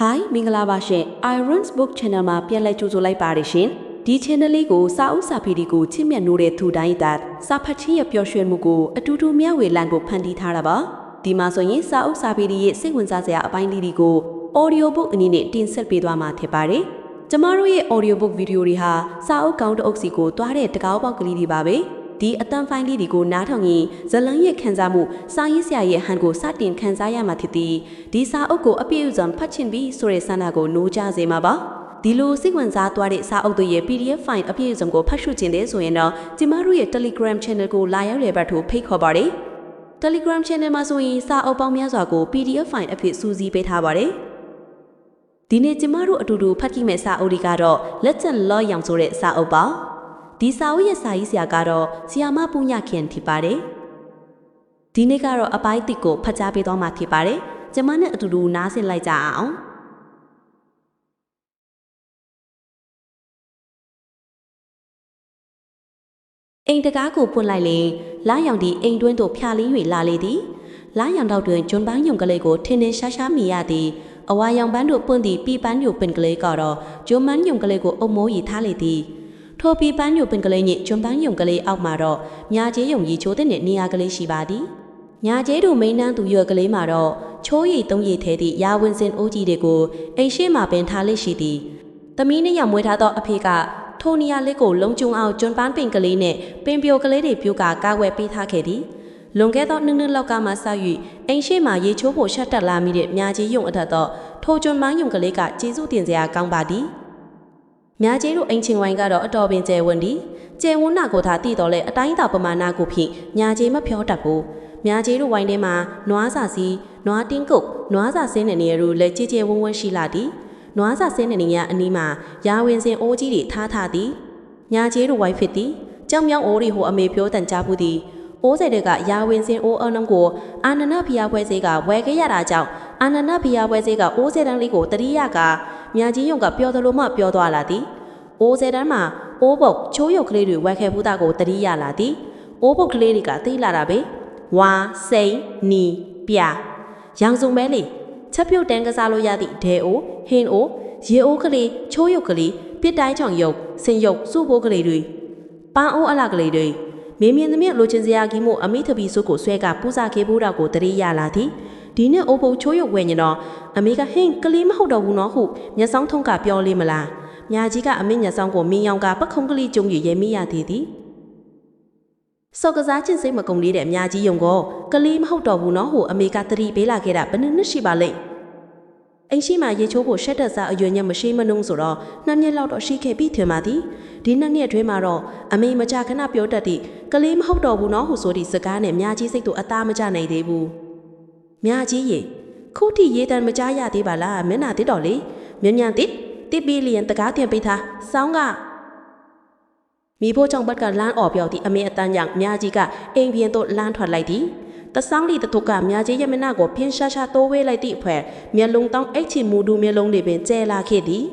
Hi မင်္ဂလာပါရှင် Iron's Book Channel မှာပြန်လည်ကြိုဆိုလိုက်ပါတယ်ရှင်ဒီ channel လေးကိုစာအုပ်စာပေတွေကိုချစ်မြတ်နိုးတဲ့သူတိုင်းသာစာဖတ်ခြင်းရဲ့ပျော်ရွှင်မှုကိုအတူတူမျှဝေလံကိုဖန်တီးထားတာပါဒီမှာဆိုရင်စာအုပ်စာပေတွေရဲ့စိတ်ဝင်စားစရာအပိုင်းလေးတွေကို audio book အနေနဲ့တင်ဆက်ပေးသွားမှာဖြစ်ပါတယ်ကျမတို့ရဲ့ audio book video တွေဟာစာအုပ်ကောင်းတစ်အုပ်စီကိုတွားတဲ့တကောက်ပေါက်ကလေးတွေပါပဲ ဒီအတန်ဖိုင်းလေးတွေကိုနားထောင်ရင်ဇလန်းရဲ့ခံစားမှုစာရေးဆရာရဲ့ဟန်ကိုစတင်ခံစားရမှာဖြစ်သည်ဒီစာအုပ်ကိုအပြည့်အစုံဖတ်ချင်ပြီးဆိုတဲ့ဆန္ဒကိုနိုးကြစေမှာပါဒီလိုစိတ်ဝင်စားသွားတဲ့စာအုပ်တွေရဲ့ PDF file အပြည့်အစုံကိုဖတ်ရှုခြင်းတဲ့ဆိုရင်တော့ကျမတို့ရဲ့ Telegram channel ကိုလာရောက်တဲ့ဘက်ထို့ဖိတ်ခေါ်ပါတယ် Telegram channel မှာဆိုရင်စာအုပ်ပေါင်းများစွာကို PDF file အဖြစ်စူးစီးပေးထားပါတယ်ဒီနေ့ကျမတို့အတူတူဖတ်ကြည့်မယ့်စာအုပ်တွေကတော့ Let's Law ရောင်ဆိုတဲ့စာအုပ်ပါ ဒီစာအုပ်ရဲ့စာရေးဆရာကတော့ဆီယာမပူညခင်ဖြစ်ပါတယ်ဒီနေ့ကတော့အပိုင်းတစ်ကိုဖတ်ကြားပေးသွားမှာဖြစ်ပါတယ်ကျမနဲ့အတူတူနားဆင်လိုက်ကြအောင်အိမ်တကားကိုပွင့်လိုက်လင်လာရောင်ဒီအိမ်တွင်းသို့ဖြာလင်း၍လာလေသည်လာရောင်တော့တွင်ဂျွန်ပန်းယုံကလေးကိုထင်းထင်းရှားရှားမြည်ရသည်အဝါရောင်ပန်းတို့ပွင့်သည့်ပီပန်းညိုပင်ကလေးကတော့ဂျွန်ပန်းယုံကလေးကိုအုံမိုးရီထားလေသည် ထိုပီပန်းညိုပင်ကလေးနှင့်ဂျွန်ပန်းယုံကလေးအောက်မှာတော့ညာကျေးယုံရီချိုးတဲ့နေရာကလေးရှိပါသည်ညာကျေးတို့မိန်းနှန်းသူရွက်ကလေးမှာတော့ချိုးရည်သုံးရည်ထဲသည့်ရာဝင်စင်အိုးကြီးတွေကိုအိမ်ရှိမှပင်ထားလိရှိသည်သမီးနှစ်ယောက်မွေးထားသောအဖေကထိုနေရာလေးကိုလုံကျုံအောင်ကျွန်းပန်းပင်ကလေးနဲ့ပင်ပြိုကလေးတွေပြုတ်ကကာကွယ်ပေးထားခဲ့သည်လွန်ခဲ့သောနှစ်နှစ်လောက်ကမှစ၍အိမ်ရှိမှရေချိုးဖို့ရှက်တက်လာမိတဲ့မြာကြီးယုံအထက်သောထိုကျွန်းပန်းယုံကလေးကကျေးဇူးတင်စရာကောင်းပါသည် မြာကြီးတို့အိမ်ချင်းဝိုင်းကတော့အတော်ပင်ကျယ်ဝန်းသည်ကျယ်ဝန်းနာကိုသာတည်တော်လဲအတိုင်းသာပမာဏကိုဖြင့်မြာကြီးမဖြောတတ်ဘူးမြာကြီးတို့ဝိုင်းထဲမှာနွားစာစီနွားတင်းကုတ်နွားစာစင်းတဲ့နေရာတို့လည်းကြည်ကျယ်ဝန်းဝန်းရှိလာသည်နွားစာစင်းတဲ့နေရာအနီးမှာရာဝင်စင်အိုးကြီးတွေထားထားသည်ညာကျေးတို့ဝိုင်းဖြစ်သည်ကြောင်မြောင်းအိုးတွေဟိုအမေပြောတန်ကြားဘူးသည်အိုးစိတ်တွေကရာဝင်စင်အိုးအုံလုံးကိုအာနနဖျားပွဲစေးကဝယ်ခဲ့ရတာကြောင့်အာနနဖျားပွဲစေးကအိုးစိတ်တန်းလေးကိုတတိယက ညာကြီးယုံကပြောသလိုမှပြောသွားလာသည်အိုးစိတ်တန်းမှာအိုးပုတ်ချိုးရုပ်ကလေးတွေဝယ်ခဲ့ဘူးတာကိုတတိယလာသည်အိုးပုတ်ကလေးတွေကသိလာတာပဲဝါစိန်နီပြရောင်စုံပဲလေချက်ပြုတ်တန်းကစားလို့ရသည့်ဒဲအိုဟင်းအိုရေအိုးကလေးချိုးရုပ်ကလေးပြစ်တိုင်းချောင်ရုပ်ဆင်ရုပ်စုဘိုးကလေးတွေပန်းအိုးအလားကလေးတွေမင်းမြင်သမျှလိုချင်စရာကြီးမို့အမိသပီစုကိုဆွဲကပူဇာခဲ့ဖို့တော့ကိုတရေရလာသည် ဒီနေ့အိုးဖို့ချိုးရုပ်ဝယ်ညတော့အမေကဟင်းကလေးမဟုတ်တော့ဘူးနော်ဟုမျက်စောင်းထုံးကပြောလေးမလားမြာကြီးကအမေမျက်စောင်းကိုမင်းရောင်ကပခုံးကလေးကျုံရရဲမိရသေးသည်စောကစားချင်းစိတ်မကုံလေးတဲ့အများကြီးယုံကိုကလေးမဟုတ်တော့ဘူးနော်ဟိုအမေကတတိပေးလာခဲ့တာဘယ်နှစ်နှစ်ရှိပါလိမ့်အိမ်ရှိမှရေချိုးဖို့ရှက်တက်စားအရွယ်ညက်မရှိမနှုံးဆိုတော့နှစ်နှစ်လောက်တော့ရှိခဲ့ပြီထင်ပါသည်ဒီနှစ်နှစ်အတွင်းမှာတော့အမေမကြခဏပြောတတ်သည့်ကလေးမဟုတ်တော့ဘူးနော်ဟိုဆိုသည့်စကားနဲ့မြာကြီးစိတ်တို့အသားမကြနိုင်သေးဘူး မြာကြီးရေခုထိရေတန်မကြရသေးပါလားမျက်နှာတစ်တော်လေမြန်မြန်တစ်တစ်ပီလီယံတကားတင်ပေးထားစောင်းကမိဖို့ကြောင့်ဘက်ကလမ်းអော်ပြောက်သည့်အမေအတန်းကြောင့်မြာကြီးကအိမ်ပြင်သို့လမ်းထွက်လိုက်သည်တဆောင်းလီတထုကမြာကြီးရမနာကိုဖင်းရှားရှားတိုးဝေးလိုက်သည့်အဖွဲမျက်လုံးတောင်းအိတ်ချီမူဒူမျက်လုံးတွေပင်ကျဲလာခဲ့သည်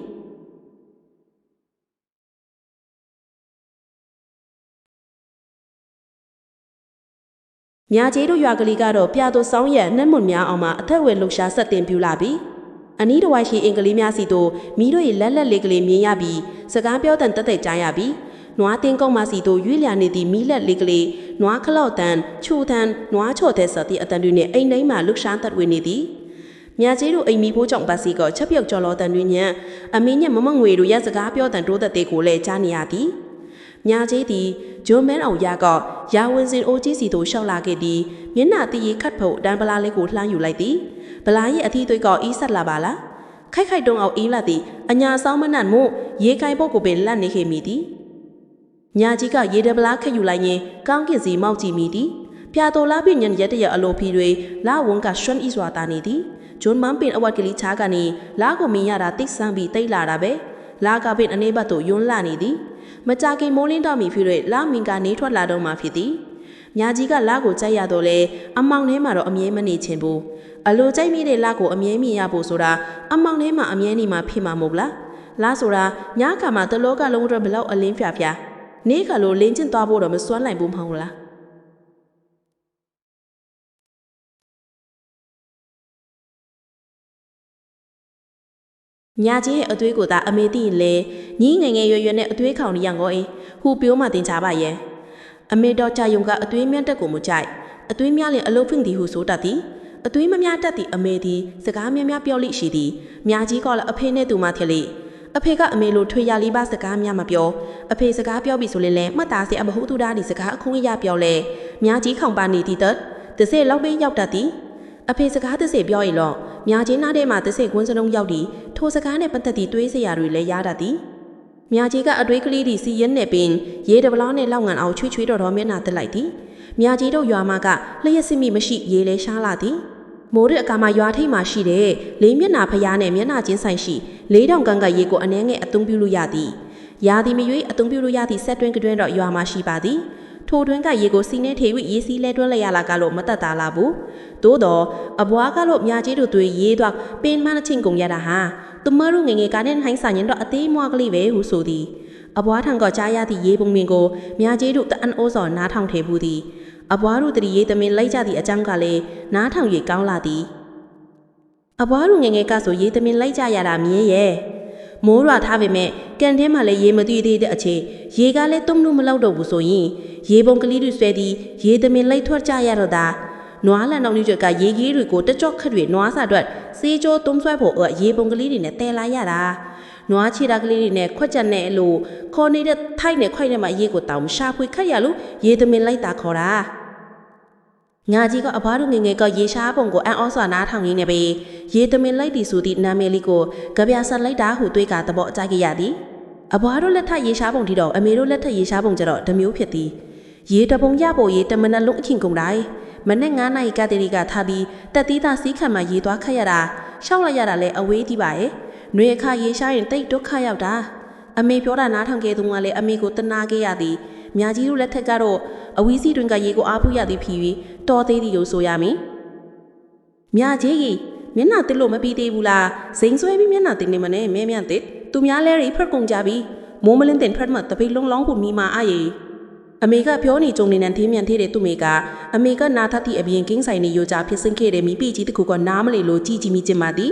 မြာကြီးတို့ရွာကလေးကတော့ပြသို့စောင်းရနှက်မွန်များအောင်မှာအထက်ဝယ်လှူရှားဆက်တင်ပြလာပြီအနီးတစ်ဝိုက်ရှိအင်္ဂလိပ်များစီတို့မိတို့ရဲ့လက်လက်လေးကလေးမြင်ရပြီးစကားပြောတဲ့တက်တဲ့ကြားရပြီးနွားတင်းကုန်းမစီတို့ရွေးလျာနေသည့်မီးလက်လေးကလေးနွားခလော့တန်ချူတန်နွားချော်တဲ့စသည့်အတန်တွေနဲ့အိမ်တိုင်းမှာလှူရှားတက်ဝင်နေသည်မြာကြီးတို့အိမ်မီဖိုးကြောင့်ပါစီကချက်ပြုတ်ကြော်လောတန်တွင်ညံအမင်းညက်မမငွေတို့ရစကားပြောတန်တိုးသက်တဲ့ကိုလည်းကြားနေရသည် မြာကြီးသည်ဂျွန်မန်အောင်ရကရာဝင်စင်အိုကြီးစီတို့ရှောက်လာခဲ့သည်မျက်နှာတည်ရခတ်ဖို့တန်ပလာလေးကိုလှမ်းယူလိုက်သည်ဗလာရဲ့အထီးသွေးကောအီးဆက်လာပါလားခိုက်ခိုက်တုံအောင်အေးလာသည်အညာဆောင်မနတ်မို့ရေကိုင်ပုတ်ကိုပင်လက်နေခဲ့မိသည်ညာကြီးကရေတပလားခက်ယူလိုက်ရင်ကောင်းကင်စီမောက်ကြည့်မိသည်ပြာတော်လာပြညံရက်တရအလိုဖီတွေလာဝန်ကရွှန်ဤစွာတာနေသည်ဂျွန်မန်ပင်အဝတ်ကလေးချားကနေလာကိုမင်းရတာတိတ်ဆန်းပြီးတိတ်လာတာပဲလာကပင်အနေဘတ်သို့ယွန်းလာနေသည် မကြခင်မိုးလင်းတော့မီဖီတွေလာမင်ကနေထွက်လာတော့မှဖြစ်သည်မြာကြီးကလာကိုကြိုက်ရတော့လေအမောင်ထဲမှာတော့အမြဲမနေချင်ဘူးအလိုကြိုက်မိတဲ့လာကိုအမြဲမြင်ရဖို့ဆိုတာအမောင်ထဲမှာအမြဲနေမှာဖြစ်မှာမဟုတ်လားလာဆိုတာညခါမှာတလောကလုံးအတွက်ဘလောက်အလင်းဖျားဖျားနေခါလိုလင်းချင်းသွားဖို့တော့မစွမ်းနိုင်ဘူးမဟုတ်လား ညာချင်းရဲ့အသွေးကိုသာအမေသိရင်လေညီငယ်ငယ်ရွယ်ရွယ်နဲ့အသွေးခေါင်နေရန်ကိုအေးဟူပြောမှတင်ချပါရဲ့အမေတော့ကြာယုံကအသွေးမြတ်တက်ကိုမကြိုက်အသွေးများလင်အလုတ်ဖွင့်သည်ဟုဆိုတတ်သည်အသွေးမများတတ်သည့်အမေသည်စကားများများပြောလိရှိသည်မြာကြီးကလည်းအဖေနဲ့သူမထက်လေအဖေကအမေလိုထွေရလေးပါစကားများမပြောအဖေစကားပြောပြီဆိုရင်လည်းမှတ်သားစရာမဟုတ်သူသားဒီစကားအခွင့်အရေးပြောလဲမြာကြီးခေါင်ပါနေသည်တတ်တစ်စက်လောက်ပင်းရောက်တတ်သည်အဖေစကားသစ်စေပြောရင်တော့ မြာချင်းနားထဲမှာသစ်စေကွန်းစလုံးရောက်ပြီးထိုစကားနဲ့ပတ်သက်သည့်တွေးစရာတွေလည်းရတတ်သည်မြာကြီးကအတွေးကလေးဒီစီရင်နဲ့ပင်ရေတပလားနဲ့လောက်ငံအောင်ချွေးချွေးတော်တော်မျက်နှာတက်လိုက်သည်မြာကြီးတို့ရွာမကလျှက်စစ်မိမရှိရေလဲရှားလာသည်မိုးရအကာမှာရွာထိပ်မှာရှိတဲ့လေးမျက်နှာဖျားနဲ့မျက်နှာချင်းဆိုင်ရှိလေးတောင်ကန်ကရေကိုအနှဲငယ်အသုံးပြုလို့ရသည်ရာသီမရွေးအသုံးပြုလို့ရသည့်ဆက်တွင်းကတွင်းတော့ရွာမှာရှိပါသည် ထိုတွင်းကရေကိုစီနဲ့ထေ၍ရေစီးလဲတွန်းလိုက်ရလာကလို့မတက်တာလားဘူးသို့တော့အဘွားကလို့မြာကြီးတို့တွေရေးတော့ပင်မနှချင်းကုန်ရတာဟာသူမတို့ငယ်ငယ်ကနဲ့ဟိုင်းဆိုင်ရင်တော့အသေးမွားကလေးပဲဟုဆိုသည်အဘွားထံကကြားရသည့်ရေပုံမြင်ကိုမြာကြီးတို့တအန်အိုးစော်နားထောင်ထေဘူးသည်အဘွားတို့တည်းရေသမင်လိုက်ကြသည့်အကြောင်းကလည်းနားထောင်၍ကောင်းလာသည်အဘွားတို့ငယ်ငယ်ကဆိုရေသမင်လိုက်ကြရတာမြင်ရဲ့ မိုးရွာထားပေမဲ့ကန်ထဲမှာလည်းရေမသွေးသေးတဲ့အချိန်ရေကလည်းတုံ့လို့မလောက်တော့ဘူးဆိုရင်ရေပုံကလေးတွေဆွဲပြီးရေသမင်လိုက်ထွက်ကြရတော့တာနွားလန်တော်လေးတွေကရေကြီးတွေကိုတကြော့ခက်တွေနွားစာအတွက်စေးကြောတုံးဆွဲဖို့အရေပုံကလေးတွေနဲ့တဲလာရတာနွားချီတာကလေးတွေနဲ့ခွက်ချက်နဲ့အလိုခေါ်နေတဲ့ထိုက်နဲ့ခွိုက်နဲ့မှရေကိုတောင်ရှာဖွေခတ်ရလို့ရေသမင်လိုက်တာခေါ်တာ ညာကြီးကအဘွားတို့ငယ်ငယ်ကရေရှားပုံကိုအန်အောစွာနားထောင်ရင်းနဲ့ပဲရေသမင်လိုက်သည်ဆိုသည့်နာမည်လေးကိုကြပြဆက်လိုက်တာဟုတွေးကသဘောအကြခဲ့ရသည်အဘွားတို့လက်ထပ်ရေရှားပုံတီတော့အမေတို့လက်ထပ်ရေရှားပုံကျတော့ဓမျိုးဖြစ်သည်ရေတပုံရဖို့ရေတမနက်လုံးအချင်းကုန်တိုင်းမနေ့9နာရီကတည်းကထားပြီးတက်သီးသားစီးခံမှရေသွားခတ်ရတာရှောက်လိုက်ရတာလဲအဝေးကြီးပါရဲ့ຫນွေအခါရေရှားရင်တိတ်ဒုက္ခရောက်တာအမေပြောတာနားထောင်ခဲ့သူကလည်းအမေကိုတနာခဲ့ရသည် မြာကြီးတို့လက်ထက်ကတော့အဝီးစီတွင်ကရေကိုအားဖူးရသည်ဖြစ်ပြီးတော်သေးသည်လို့ဆိုရမည်မြာကြီးကြီးမျက်နှာတစ်လို့မပြီးသေးဘူးလားစိန်ဆွဲပြီးမျက်နှာတင်နေမနဲ့မဲမြန့်တစ်သူများလဲရီဖက်ကုန်ကြပြီမိုးမလင်းတင်ဖက်မှတပိလုံးလောင်းဖို့မိမာအာရီအမေကပြောနေကြုံနေနန်သေးမြန်သေးတဲ့သူမေကအမေကနာထသည့်အပြင်ကင်းဆိုင်နေရိုကြဖြစ်စင်ခဲ့တဲ့မိပိကြီးတခုကနားမလေလို့ကြည်ကြည်မိကျင်ပါသည်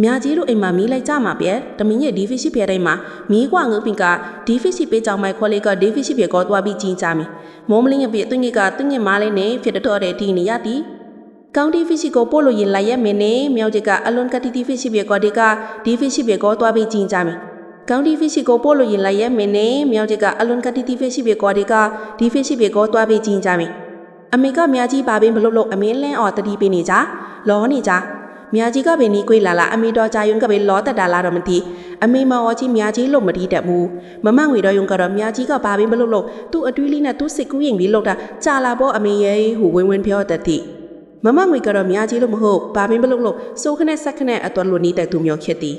မြာကြီးတို့အိမ်မှာမီးလိုက်ကြမှာပဲတမင်းရဲ့ဒီဖစ်ရှိပြတိုင်းမှာမီးကွာငုပ်ပင်ကဒီဖစ်ရှိပေးကြောင်မိုက်ခေါ်လေးကဒီဖစ်ရှိပြကောသွားပြီးကြီးကြမယ်မိုးမလင်းရဲ့ပြသူငယ်ကသူငယ်မားလေးနဲ့ဖြစ်တော့တဲ့ဒီနေရသည်ကောင်းတီဖစ်ရှိကိုပို့လို့ရင်လိုက်ရမင်းနဲ့မြောက်ကျကအလွန်ကတိတီဖစ်ရှိပြေကောဒီကဒီဖစ်ရှိပြေကောသွားပြီးကျင်းကြမယ်။ကောင်းတီဖစ်ရှိကိုပို့လို့ရင်လိုက်ရမင်းနဲ့မြောက်ကျကအလွန်ကတိတီဖစ်ရှိပြေကောဒီကဒီဖစ်ရှိပြေကောသွားပြီးကျင်းကြမယ်။အမေကမြာကြီးပါပင်ဘလို့လို့အမင်းလန်းအော်တတိပေးနေကြ။လောနေကြ။ မြာကြီးကပင်နီးကွေးလာလာအမေတော်ကြာယုံကပင်လောတက်တာလာတော့မသိအမေမော်ကြီးမြာကြီးလို့မတီးတတ်ဘူးမမငွေတော်ယုံကတော့မြာကြီးကပါပင်ဘလို့လို့သူ့အတွေးလေးနဲ့သူ့စစ်ကူးရင်ပြီးလောက်တာကြာလာပေါ့အမေရဲ့ဟူဝင်းဝင်းပြောတတ်သည်မမငွေကတော့များကြီးလို့မဟုတ်ဘာမင်းဘလို့လို့စိုးခနဲ့ဆက်ခနဲ့အတော်လိုနေတဲ့သူမျိုးဖြစ်သည်